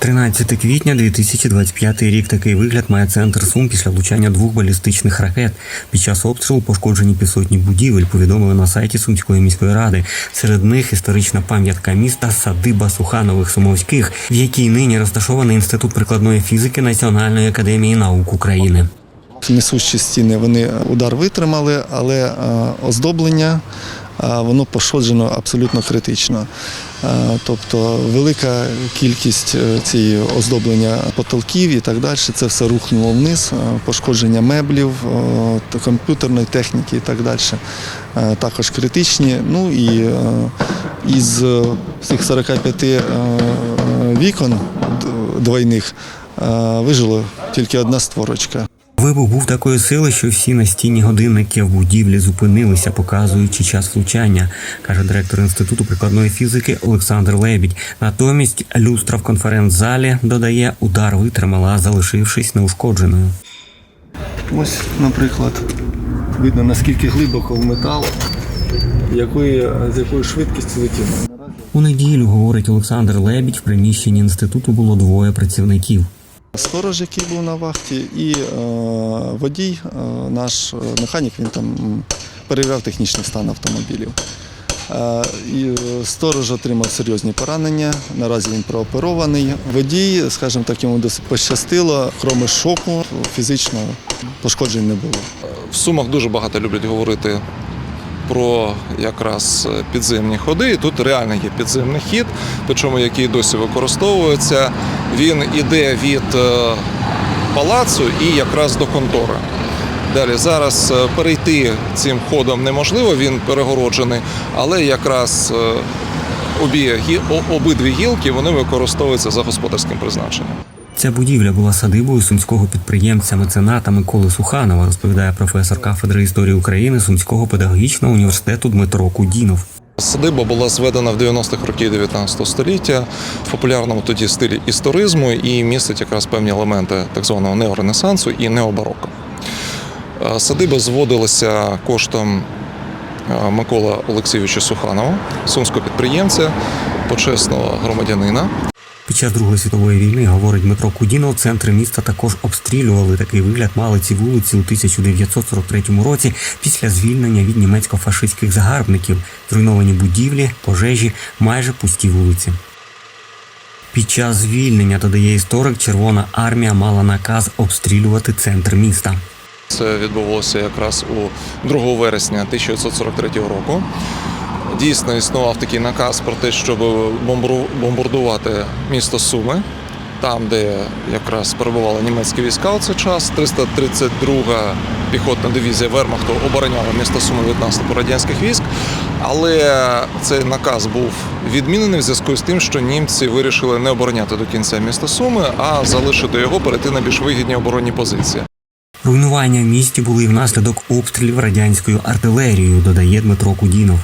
13 квітня 2025 рік. Такий вигляд має центр Сум після влучання двох балістичних ракет. Під час обстрілу пошкоджені півсотні будівель. Повідомили на сайті Сумської міської ради. Серед них історична пам'ятка міста садиба Суханових Сумовських, в якій нині розташований інститут прикладної фізики Національної академії наук України. Несущі стіни вони удар витримали, але е, оздоблення воно пошкоджено абсолютно критично. Тобто велика кількість е, цієї оздоблення потолків і так далі, це все рухнуло вниз, е, пошкодження меблів, е, комп'ютерної техніки і так далі. Також критичні. Ну і із цих 45 е, вікон двойних вижило тільки одна створочка. Вибух був такої сили, що всі настінні годинники в будівлі зупинилися, показуючи час влучання, каже директор інституту прикладної фізики Олександр Лебідь. Натомість люстра в конференц-залі додає, удар витримала, залишившись неушкодженою. Ось, наприклад, видно наскільки глибоко в метал, якої, з якою швидкістю летіло. У неділю, говорить Олександр Лебідь, в приміщенні інституту було двоє працівників. Сторож, який був на вахті, і е, водій, е, наш е, механік, він там перевіряв технічний стан автомобілів. І сторож отримав серйозні поранення. Наразі він прооперований. Водій, скажімо так, йому досить пощастило, кроме шоку, фізично пошкоджень не було. В Сумах дуже багато люблять говорити про якраз підземні ходи. І тут реально є підземний хід, причому який досі використовується. Він іде від е, палацу і якраз до контори. Далі зараз е, перейти цим ходом неможливо, він перегороджений, але якраз е, обі, обидві гілки вони використовуються за господарським призначенням. Ця будівля була садибою сумського підприємця мецената Миколи Суханова, розповідає професор кафедри історії України Сумського педагогічного університету Дмитро Кудінов. Садиба була зведена в 90-х років 19 століття в популярному тоді стилі історизму і містить якраз певні елементи так званого неоренесансу і необароко. Е, Садиба зводилася коштом е, Миколи Олексійовича Суханова, сумського підприємця, почесного громадянина. Під час Другої світової війни, говорить Дмитро Кудінов, центри міста також обстрілювали. Такий вигляд мали ці вулиці у 1943 році після звільнення від німецько-фашистських загарбників, зруйновані будівлі, пожежі, майже пусті вулиці. Під час звільнення, додає історик, Червона армія мала наказ обстрілювати центр міста. Це відбулося якраз у 2 вересня 1943 року. Дійсно існував такий наказ про те, щоб бомбардувати місто Суми, там, де якраз перебували німецькі війська у цей час. 332 піхотна дивізія Вермахту обороняла місто Суми від наступу радянських військ. Але цей наказ був відмінений в зв'язку з тим, що німці вирішили не обороняти до кінця місто Суми, а залишити його, перейти на більш вигідні оборонні позиції. Руйнування в місті були внаслідок обстрілів радянською артилерією, додає Дмитро Кудінов.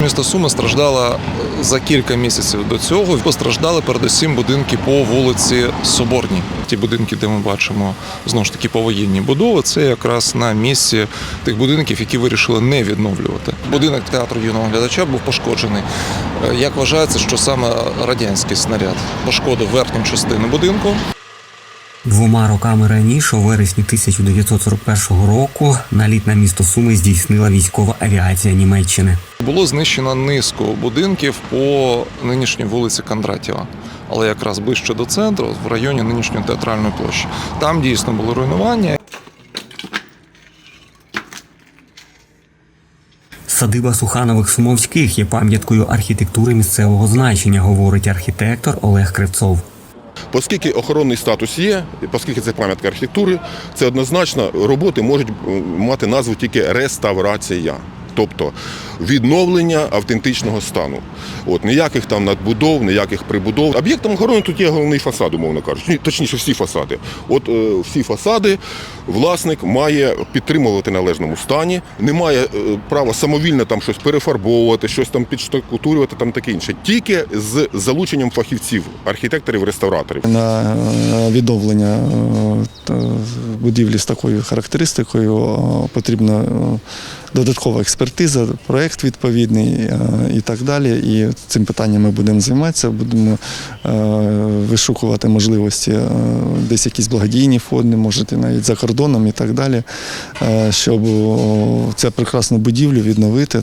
Місто Суми страждало е, за кілька місяців до цього. Постраждали передусім будинки по вулиці Соборній. Ті будинки, де ми бачимо знову ж таки повоєнні будови, це якраз на місці тих будинків, які вирішили не відновлювати. Будинок театру юного глядача був пошкоджений. Е, Як вважається, що саме радянський снаряд пошкодив верхню частину будинку. Двома роками раніше, у вересні 1941 року, наліт на місто Суми здійснила військова авіація Німеччини. Було знищено низку будинків по нинішній вулиці Кондратєва, але якраз ближче до центру, в районі нинішньої театральної площі. Там дійсно було руйнування. Садиба Суханових Сумовських є пам'яткою архітектури місцевого значення, говорить архітектор Олег Кривцов. Оскільки охоронний статус є, оскільки це пам'ятка архітектури, це однозначно роботи можуть мати назву тільки реставрація. Тобто відновлення автентичного стану. От ніяких там надбудов, ніяких прибудов. Об'єктом охорони тут є головний фасад, умовно кажучи. Точніше, всі фасади. От е, всі фасади власник має підтримувати належному стані, не має е, права самовільно там щось перефарбовувати, щось там підштукатурювати, там таке інше. Тільки з залученням фахівців, архітекторів, реставраторів. На е, відновлення е, будівлі з такою характеристикою е, потрібно додаткова експертиза, проєкт відповідний е, і так далі. І цим питанням ми будемо займатися, будемо е, вишукувати можливості, е, десь якісь благодійні фонди, можете навіть за кордоном і так далі, щоб цю прекрасну будівлю відновити.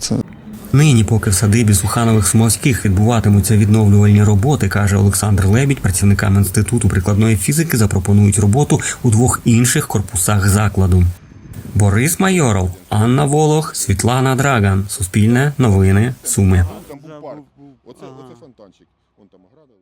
Нині, поки в садибі Суханових Смоських відбуватимуться відновлювальні роботи, каже Олександр Лебідь, працівникам інституту прикладної фізики запропонують роботу у двох інших корпусах закладу. Борис Майоров, Анна Волох, Світлана Драган. Суспільне новини Суми. Там був парк. Оце, фонтанчик. Вон там ограда.